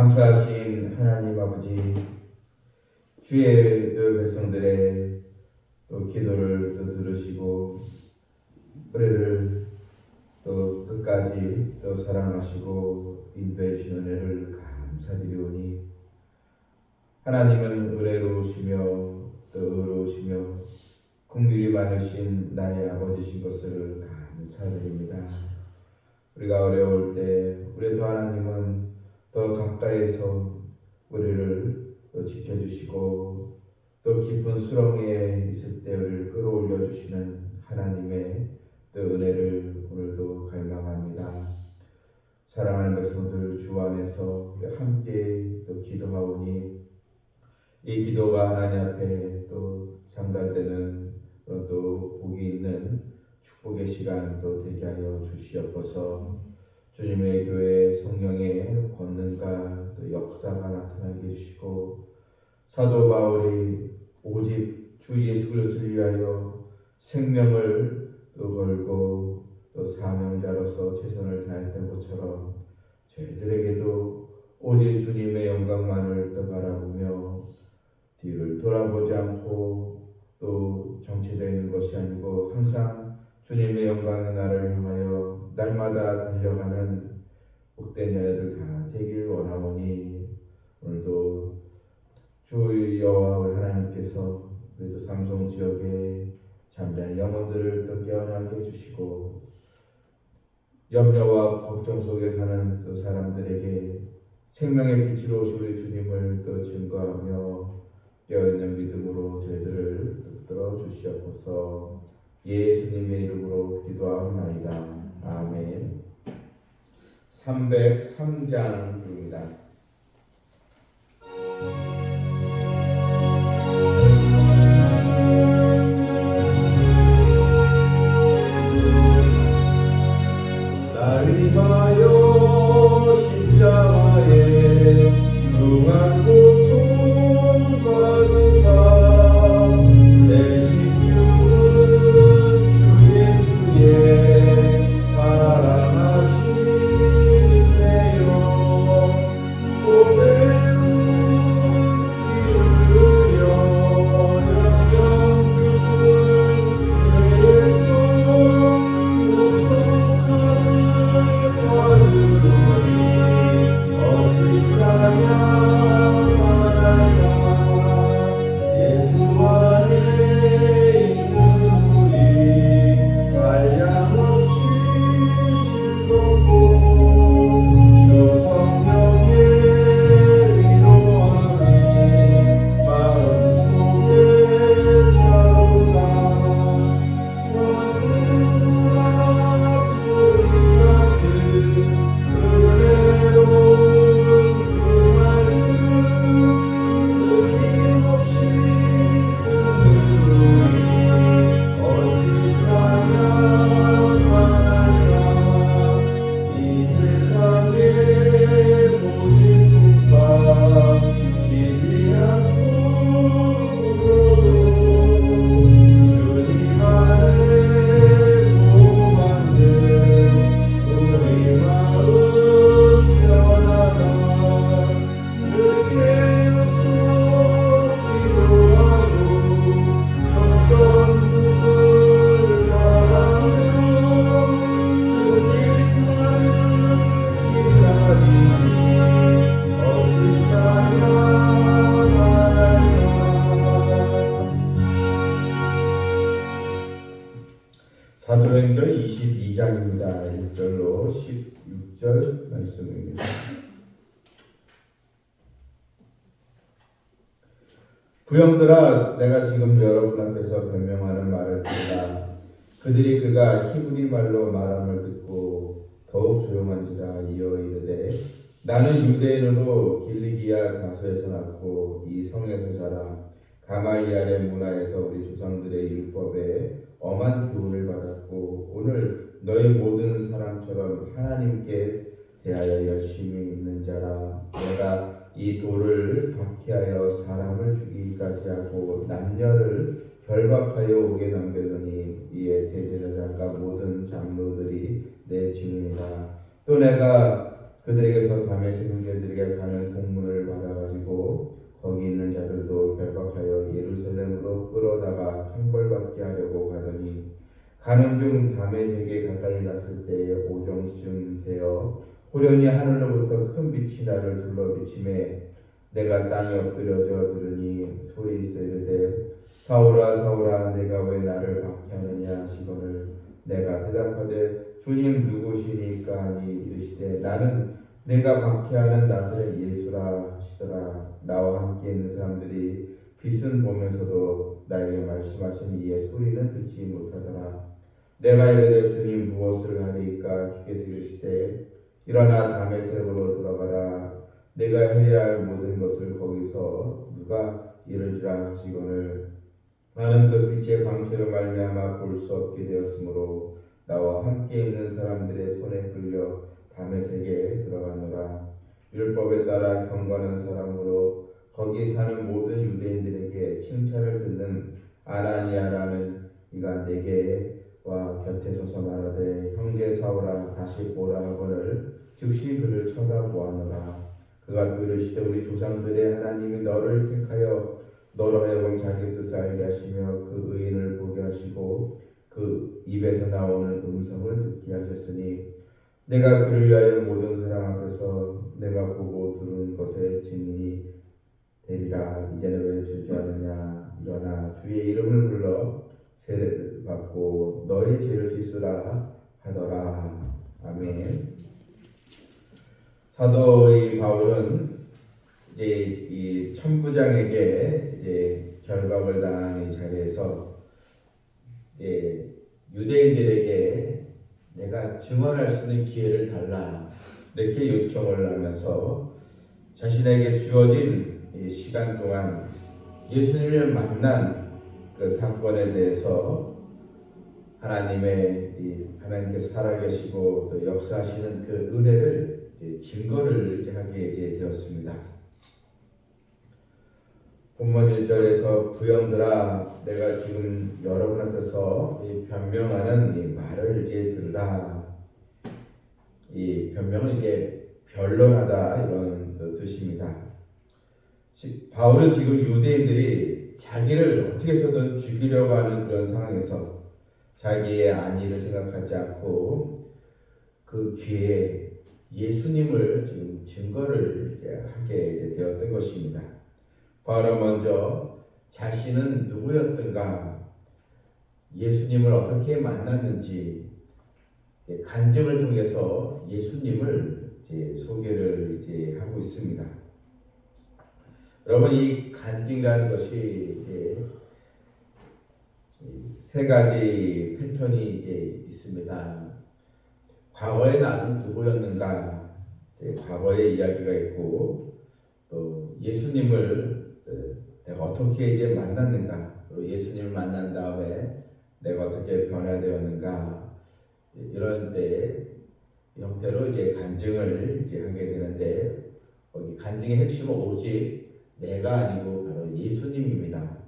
감사하신 하나님 아버지 주의 그 백성들의 또 기도를 또 들으시고 우리를 또 끝까지 또 사랑하시고 인도해 주신 은혜를 감사드리오니 하나님은 의로우시며 또 의로우시며 국률이 많으신 나의 아버지신 것을 감사드립니다. 우리가 어려울 때 우리 또 하나님은 더 가까이서 우리를 또 지켜주시고 또 깊은 수렁에 있을 때 우리를 끌어올려 주시는 하나님의 또 은혜를 오늘도 갈망합니다. 사랑하는 백성들 주 안에서 함께 또 기도하오니 이 기도가 하나님 앞에 또 장달되는 또 복이 있는 축복의 시간 또 되게 하여 주시옵소서. 주님의 교회 성령의 권능과 또 역사가 나타나게 해주시고 사도 바울이 오직 주 예수 그리스도를 위하여 생명을 또 걸고 또 사명자로서 최선을 다했던 것처럼 저희들에게도 오직 주님의 영광만을 또 바라보며 뒤를 돌아보지 않고 또 정체되어 있는 것이 아니고 항상 주님의 영광의 나를 향하여 날마다 달려가는 복된 자녀들 다 되길 원하오니 오늘도 주 여호와 우리 하나님께서 또 삼성 지역의 잠자는 영혼들을 또 깨어나게 해주시고 염려와 걱정 속에 사는 또 사람들에게 생명의 빛으로 오신 우리 주님을 또 증거하며 깨어있는 믿음으로 저희들을 붙들어 주시옵소서 예수님의 이름으로 기도하옵나이다. 아멘 303장입니다. 사도행전 22장입니다. 1절로 16절 말씀입니다. 부형들아 내가 지금 여러분 앞에서 변명하는 말을 들으라 그들이 그가 히브리 말로 말함을 듣고 더욱 조용한지라 이어 이르되 나는 유대인으로 길리기아 가수에서 났고 이 성에서 자라 가말리알의 문화에서 우리 조상들의 율법에 엄한 교훈을 받았고 오늘 너희 모든 사람처럼 하나님께 대하여 열심히 있는 자라. 내가 이 돌을 박해하여 사람을 죽이기까지 하고 남녀를 결박하여 오게 남겼더니 이에 대제사장과 모든 장로들이 내 증인이다 또 내가 그들에게서 밤에 형제들에게 가는 공문을 받아가지고 가는 중 밤의 세계 가까이 났을 때에 오정쯤 되어 호련히 하늘로부터 큰 빛이 나를 둘러 비침에 내가 땅에 엎드려져 들으니 소리 있어 이르되 사울아 사울아 내가 왜 나를 박해하느냐? 하시거늘 내가 대답하되 주님 누구시니까? 하니 이르시되 나는 내가 박해하는 나사렛 예수라 하시더라. 나와 함께 있는 사람들이 빛은 보면서도 나에게 말씀하신 이의 소리는 듣지 못하더라 내가 이르되 주님 무엇을 하리까? 주께서 이르시되 일어나 다메섹으로 들어가라. 내가 해야 할 모든 것을 거기서 누가 이르리라 하시거늘. 나는 그 빛의 광채로 말미암아 볼 수 없게 되었으므로 나와 함께 있는 사람들의 손에 끌려 다메섹에 들어가노라. 율법에 따라 경건한 사람으로 거기 사는 모든 유대인들에게 칭찬을 듣는 아나니아라는 이가 내게 와 곁에 서서 말하되 형제 사오라 다시 보라 하거늘 즉시 그를 쳐다보았노라. 그가 또 이르시되 우리 조상들의 하나님이 너를 택하여 너로 하여금 자기 뜻을 알게 하시며 그 의인을 보게 하시고 그 입에서 나오는 음성을 듣게 하셨으니 내가 그를 위하여 모든 사람 앞에서 내가 보고 들은 것의 증인이 되리라. 이제는 왜 주저하느냐? 일어나 주의 이름을 불러 세례를 받고 너의 죄를 씻으라 하더라. 아멘. 사도의 바울은 이제 이 천부장에게 이제 결박을 당한 이 자리에서 이제 유대인들에게 내가 증언할 수 있는 기회를 달라 이렇게 요청을 하면서 자신에게 주어진 이 시간 동안 예수님을 만난 그 사건에 대해서 하나님의 이 하나님께서 살아계시고 또 역사하시는 그 은혜를 이제 증거를 이제 하게 이제 되었습니다. 본문 1절에서 부영들아 내가 지금 여러분 앞에서 이 변명하는 이 말을 이제 들으라 이 변명은 이제 변론하다 이런 그 뜻입니다. 시- 바울은 지금 유대인들이 자기를 어떻게 해서든 죽이려고 하는 그런 상황에서 자기의 안위를 생각하지 않고 그 기회에 예수님을 지금 증거를 하게 되었던 것입니다. 바로 먼저 자신은 누구였던가, 예수님을 어떻게 만났는지 간증을 통해서 예수님을 이제 소개를 이제 하고 있습니다. 여러분 이 간증이라는 것이 이제 이세 가지 패턴이 이제 있습니다. 과거에 나는 누구였는가, 과거의 이야기가 있고 또 예수님을 어, 내가 어떻게 이제 만났는가, 그리고 예수님을 만난 다음에 내가 어떻게 변화되었는가? 이런 때 형태로 이제 간증을 이제 하게 되는데 거기 간증의 핵심은 오직 내가 아니고 바로 예수님입니다.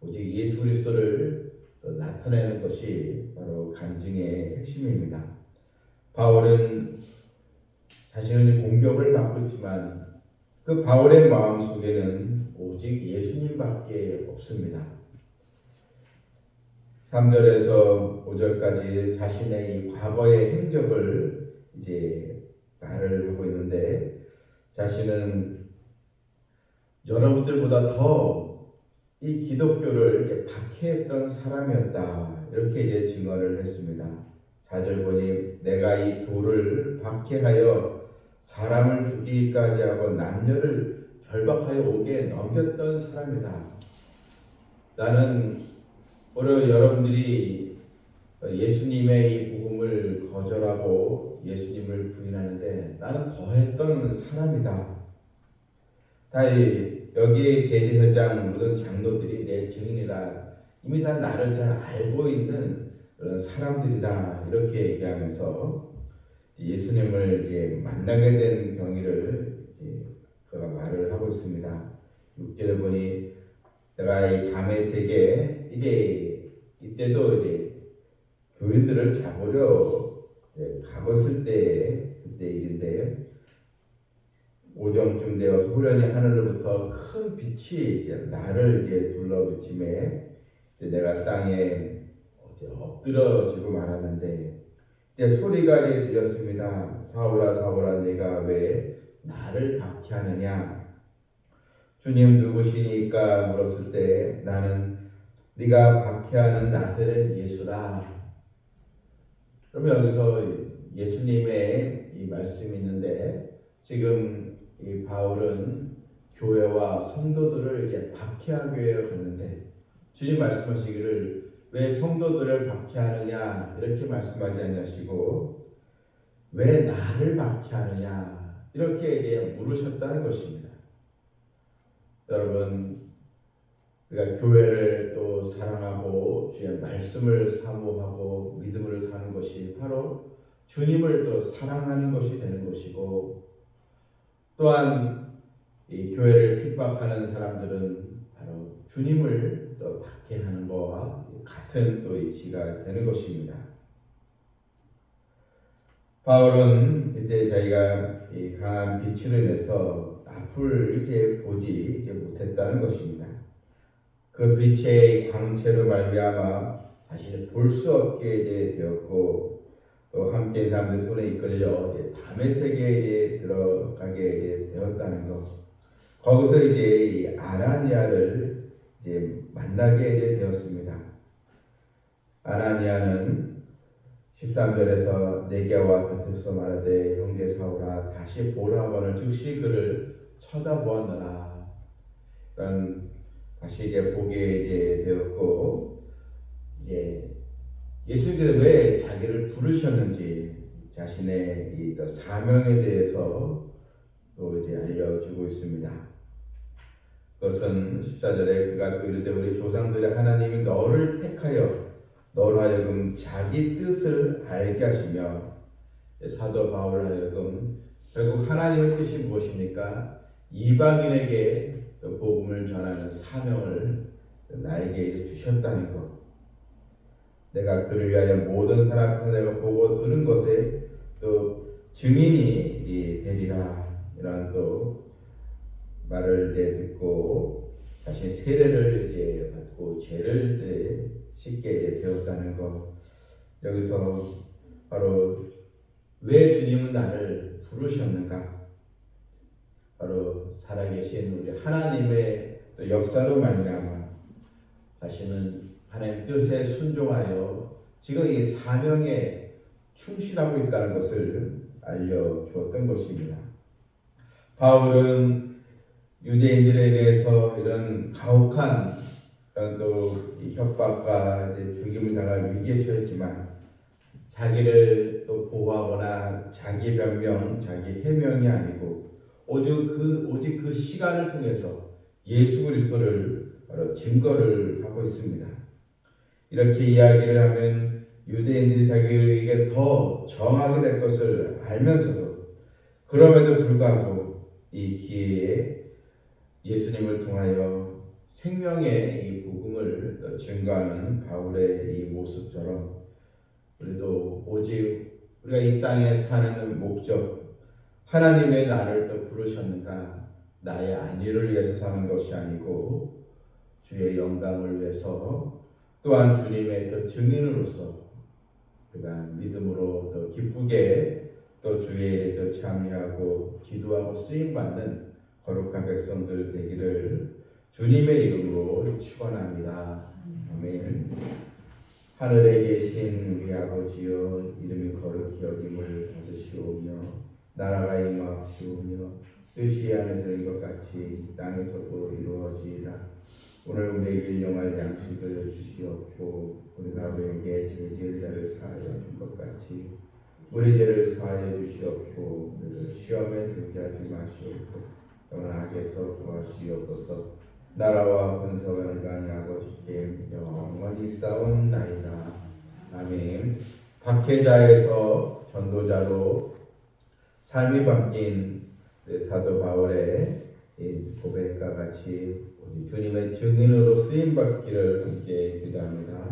오직 예수 그리스도를 또 나타내는 것이 바로 간증의 핵심입니다. 바울은 자신은 공격을 받고 있지만 그 바울의 마음 속에는 오직 예수님밖에 없습니다. 3절에서 5절까지 자신의 이 과거의 행적을 이제 말을 하고 있는데 자신은 여러분들보다 더 이 기독교를 박해했던 사람이었다. 이렇게 이제 증언을 했습니다. 4절 보니 내가 이 돌을 박해하여 사람을 죽이기까지 하고 남녀를 결박하여 오게 넘겼던 사람이다. 나는 오늘 여러분들이 예수님의 이 복음을 거절하고 예수님을 부인하는데 나는 더했던 사람이다. 다 이- 여기 대제사장 모든 장로들이 내 증인이라 이미 다 나를 잘 알고 있는 그런 사람들이다 이렇게 얘기하면서 예수님을 이제 만나게 된 경위를 그가 말을 하고 있습니다. 6절에 보니 내가 이 밤의 세계 이제 이때도 이제 교인들을 잡으려 가고 있을 때 그때 일인데 오정쯤 되어서 후련히 하늘로부터 큰 빛이 이제 나를 이제 둘러비침에 이제 내가 땅에 이제 엎드려지고 말았는데 이제 소리가 이제 들렸습니다. 사울아 사울아 내가 왜 나를 박해하느냐? 주님 누구시니까 물었을 때 나는 네가 박해하는 나사렛 예수다. 그러면 여기서 예수님의 이 말씀이 있는데 지금 이 바울은 교회와 성도들을 이제 박해하기 위해 갔는데 주님 말씀하시기를 왜 성도들을 박해하느냐 이렇게 말씀하지 않으시고 왜 나를 박해하느냐 이렇게 물으셨다는 것입니다. 여러분 우리가 교회를 또 사랑하고 주의 말씀을 사모하고 믿음을 사는 것이 바로 주님을 또 사랑하는 것이 되는 것이고 또한 이 교회를 핍박하는 사람들은 바로 주님을 또 박해하는 것과 같은 또 이치가 되는 것입니다. 바울은 이때 자기가 이 강한 빛으로 인해서 앞을 이제 보지 못했다는 것입니다. 그 빛의 광채로 말미암아 자신을 볼 수 없게 되었고 또 함께 사람들 손에 이끌려 밤의 세계에 들어가게 되었다는 것. 거기서 이제 이 아나니아를 이제 만나게 되었습니다. 아나니아는 13절에서 내게와 곁에서 말하되 형제 사울아 다시 보라 하거늘 즉시 그를 쳐다보았느라 그런 다시 이제 보게 되었고 이제 예수님께서 왜 자기를 부르셨는지 자신의 이또 사명에 대해서 또 이제 알려주고 있습니다. 그것은 14절에 그가 또 이르되 우리 조상들의 하나님이 너를 택하여 너로 하여금 자기 뜻을 알게 하시며 사도 바울 하여금 결국 하나님의 뜻이 무엇입니까? 이방인에게 또 복음을 전하는 사명을 나에게 주셨다는 것. 내가 그를 위하여 모든 사람 앞에서 내가 보고 들은 것에 또 증인이 이 되리라 이런 또 말을 이제 듣고 자신 세례를 이제 받고 죄를 씻게 이제 되었다는 것. 여기서 바로 왜 주님은 나를 부르셨는가? 바로 살아계신 우리 하나님의 또 역사로 말미암아 자신은 하나님 뜻에 순종하여 지금 이 사명에 충실하고 있다는 것을 알려 주었던 것입니다. 바울은 유대인들에 대해서 이런 가혹한 그런 또이 협박과 죽임을 당할 위기에 처했지만 자기를 또 보호하거나 자기 변명, 자기 해명이 아니고 오직 그 오직 그 시간을 통해서 예수 그리스도를 증거를 하고 있습니다. 이렇게 이야기를 하면 유대인들이 자기에게 더 정하게 될 것을 알면서도 그럼에도 불구하고 이 기회에 예수님을 통하여 생명의 이 복음을 증거하는 바울의 이 모습처럼 우리도 오직 우리가 이 땅에 사는 목적 하나님의 나를 또 부르셨는가 나의 안위를 위해서 사는 것이 아니고 주의 영광을 위해서 또한 주님의 또 증인으로서 우리가 믿음으로 더 기쁘게 또 주의 일에 더 참여하고 기도하고 쓰임 받는 거룩한 백성들 되기를 주님의 이름으로 축원합니다. 아멘. 하늘에 계신 우리 아버지여 이름이 거룩히 여김을 받으시오며 나라가 임하시오며 뜻이 하늘에서 이것 같이 땅에서도 이루어지이다. 오늘 우리에게 일용할 양식을 주시옵고 우리가 우리에게 죄지을 자를 사하여 준 것 같이 우리 죄를 사하여 주시옵고 우리를 시험에 들게 하지 마시옵고 또는 악에서 구하시옵소서. 나라와 권세와 영광이 아버지께 영원히 싸운나이다. 아멘. 박해자에서 전도자로 삶이 바뀐 사도 바울의 이 고백과 같이 우리 주님의 증인으로 쓰임 받기를 함께 기도합니다.